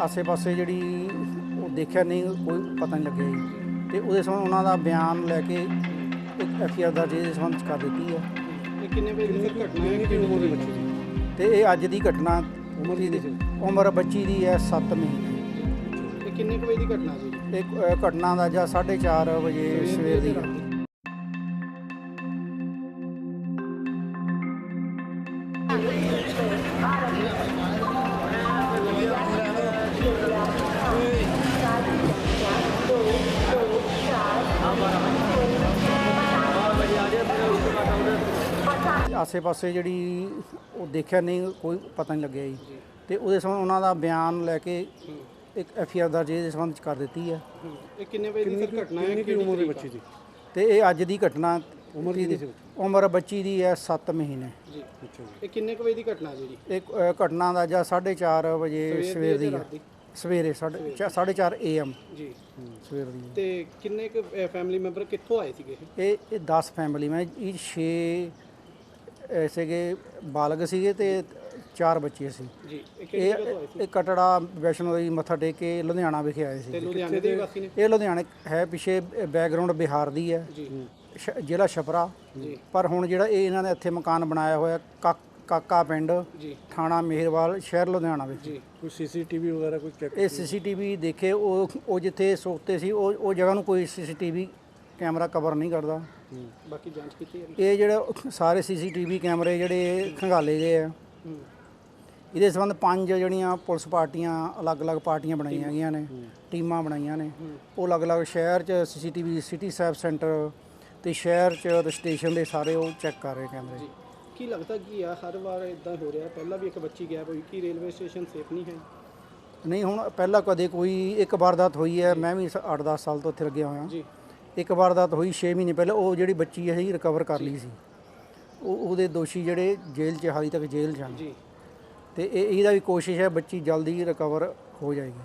ਆਸੇ-ਪਾਸੇ ਜਿਹੜੀ ਉਹ ਦੇਖਿਆ ਨਹੀਂ ਕੋਈ ਪਤਾ ਨਹੀਂ ਲੱਗਿਆ ਜੀ। ਤੇ ਉਹਦੇ ਸੰਬੰਧ ਉਹਨਾਂ ਦਾ ਬਿਆਨ ਲੈ ਕੇ ਇੱਕ ਐਫਆਈਆਰ ਦਰਜ ਇਹਦੇ ਸੰਬੰਧ ਕਰ ਦਿੱਤੀ ਹੈ। ਇਹ ਕਿੰਨੇ ਵਜੇ ਦੀ ਸਰ ਘਟਨਾ ਹੈ ਕਿੰਨੀ ਉਮਰ ਦੇ ਬੱਚੇ ਦੀ ਤੇ ਇਹ ਅੱਜ ਦੀ ਘਟਨਾ ਉਮਰ ਦੀ ਸੀ? ਉਮਰ ਬੱਚੀ ਦੀ ਹੈ 7 ਮਹੀਨੇ ਇਹ ਕਿੰਨੇ ਕੁ ਵਜੇ ਦੀ ਘਟਨਾ ਜੀ ਇੱਕ ਅ, ਘਟਨਾ ਦਾ ਜਾਂ 4:30 ਵਜੇ ਸਵੇਰ ਦੀ ਹੈ। ਆਸੇ-ਪਾਸੇ ਜਿਹੜੀ ਉਹ ਦੇਖਿਆ ਨਹੀਂ ਕੋਈ ਪਤਾ ਨਹੀਂ ਲੱਗਿਆ ਜੀ। ਤੇ ਉਹਦੇ ਸੰਬੰਧ ਉਹਨਾਂ ਦਾ ਬਿਆਨ ਲੈ ਕੇ ਇੱਕ ਐਫਆਈਆਰ ਦਰਜ ਇਹਦੇ ਸੰਬੰਧ 'ਚ ਕਰ ਦਿੱਤੀ ਹੈ। ਇਹ ਕਿੰਨੇ ਵਜੇ ਦੀ ਸਰ ਘਟਨਾ ਹੈ? ਕਿੰਨੀ ਉਮਰ ਦੇ ਬੱਚੇ ਦੀ? ਤੇ ਇਹ ਅੱਜ ਦੀ ਘਟਨਾ ਉਮਰ ਕਿੰਨੀ ਸੀ ਉਮਰ ਬੱਚੀ ਦੀ ਹੈ 7 ਮਹੀਨੇ। ਜੀ। ਇਹ ਕਿੰਨੇ ਕੁ ਵਜੇ ਦੀ ਘਟਨਾ ਜੀ? ਇੱਕ ਅ, ਘਟਨਾ ਦਾ ਜਾਂ 4:30 ਵਜੇ ਸਵੇਰ ਦੀ ਹੈ? ਸਵੇਰੇ 4:30 ਏਐਮ ਜੀ। ਸਵੇਰ ਦੀ। ਤੇ ਕਿੰਨੇ ਕੁ ਫੈਮਿਲੀ ਮੈਂਬਰ ਕਿੱਥੋਂ ਆਏ ਸੀਗੇ ਇਹ? ਇਹ ਇਹ 10 ਫੈਮਿਲੀ ਮੈਂ ਇਹ 6 ਸੀਗੇ ਬਾਲਗ ਸੀਗੇ ਤੇ 4 ਬੱਚੇ ਸੀ। ਜੀ ਇਹ ਇਹ ਕਟੜਾ ਵੈਸ਼ਨੋ ਦੇਵੀ ਮੱਥਾ ਟੇਕ ਕੇ ਲੁਧਿਆਣਾ ਵਿਖੇ ਆਏ ਤੇ ਸੀ ਲੁਧਿਆਣੇ ਦੇ ਵਾਸੀ ਨੇ? ਇਹ ਲੁਧਿਆਣੇ ਹੈ ਪਿਛੇ ਬੈਕਗ੍ਰਾਉਂਡ ਬਿਹਾਰ ਦੀ ਹੈ। ਜੀ। ਜ਼ਿਲ੍ਹਾ ਛਪਰਾ। ਜੀ। ਪਰ ਹੁਣ ਜਿਹੜਾ ਇਹ ਇਹਨਾਂ ਨੇ ਇੱਥੇ ਮਕਾਨ ਬਣਾਇਆ ਹੋਇਆ ਕਾ- ਕਾਕਾ ਪਿੰਡ ਜੀ। ਥਾਣਾ ਮੇਹਰਵਾਲ ਸ਼ਹਿਰ ਲੁਧਿਆਣਾ ਵਿੱਚ। ਜੀ। ਕੋਈ ਸੀਸੀਟੀਵੀ ਵਗੈਰਾ ਕੋਈ ਚੈੱਕ ਇਹ ਸੀਸੀਟੀਵੀ ਦੇਖੇ ਉਹ ਉਹ ਜਿੱਥੇ ਸੋਤੇ ਸੀ ਉਹ ਉਹ ਜਗ੍ਹਾ ਨੂੰ ਕੋਈ ਸੀਸੀਟੀਵੀ ਕੈਮਰਾ ਕਵਰ ਨਹੀਂ ਕਰਦਾ। ਬਾਕੀ ਜਾਂਚ ਕੀਤੀ ਇਹ ਜਿਹੜੇ ਸਾਰੇ ਸੀਸੀਟੀਵੀ ਕੈਮਰੇ ਜਿਹੜੇ ਖੰਗਾਲੇ ਗਏ ਆ। ਇਹਦੇ ਸੰਬੰਧ ਪੰਜ ਜਿਹੜੀਆਂ ਪੁਲਿਸ ਪਾਰਟੀਆਂ ਅਲੱਗ-ਅਲੱਗ ਪਾਰਟੀਆਂ ਬਣਾਈਆਂ ਹੈਗੀਆਂ ਨੇ ਟੀਮਾਂ ਬਣਾਈਆਂ ਨੇ। ਉਹ ਅਲੱਗ-ਅਲੱਗ ਸ਼ਹਿਰ 'ਚ ਸੀਸੀਟੀਵੀ ਸਿਟੀ ਸੈਬ ਸੈਂਟਰ ਤੇ ਸ਼ਹਿਰ 'ਚ ਤੇ ਸਟੇਸ਼ਨ ਦੇ ਸਾਰੇ ਉਹ ਚੈੱਕ ਕਰ ਰਹੇ ਕੈਮਰੇ। ਕੀ ਲੱਗਦਾ ਕੀ ਆ ਹਰ ਵਾਰ ਇਦਾਂ ਹੋ ਰਿਹਾ? ਪਹਿਲਾਂ ਵੀ ਇੱਕ ਬੱਚੀ ਗਿਆ ਹੋਈ ਕਿ ਰੇਲਵੇ ਸਟੇਸ਼ਨ ਸੇਫ ਨਹੀਂ ਹੈ? ਨਹੀਂ ਹੁਣ ਪਹਿਲਾਂ ਕਦੇ ਕੋਈ ਇੱਕ ਵਾਰਦਾਤ ਹੋਈ ਹੈ ਮੈਂ ਵੀ 8-10 ਸਾਲ ਤੋਂ ਇੱਥੇ ਲੱਗਿਆ ਹੋਇਆ। ਜੀ। ਇੱਕ ਵਾਰਦਾਤ ਹੋਈ 6 ਮਹੀਨੇ ਪਹਿਲਾਂ ਉਹ ਜਿਹੜੀ ਬੱਚੀ ਹੈ ਜੀ ਰਿਕਵਰ ਕਰ ਲਈ ਸੀ। ਉਹ ਉਹਦੇ ਦੋਸ਼ੀ ਜਿਹੜੇ ਜੇਲ੍ਹ 'ਚ ਹਾਲੀ ਤੱਕ ਜੇਲ੍ਹ 'ਚ ਹਨ। ਜੀ। ਤੇ ਇਹ ਇਹਦਾ ਵੀ ਕੋਸ਼ਿਸ਼ ਹੈ ਬੱਚੀ ਜਲਦੀ ਰਿਕਵਰ ਹੋ ਜਾਏਗੀ।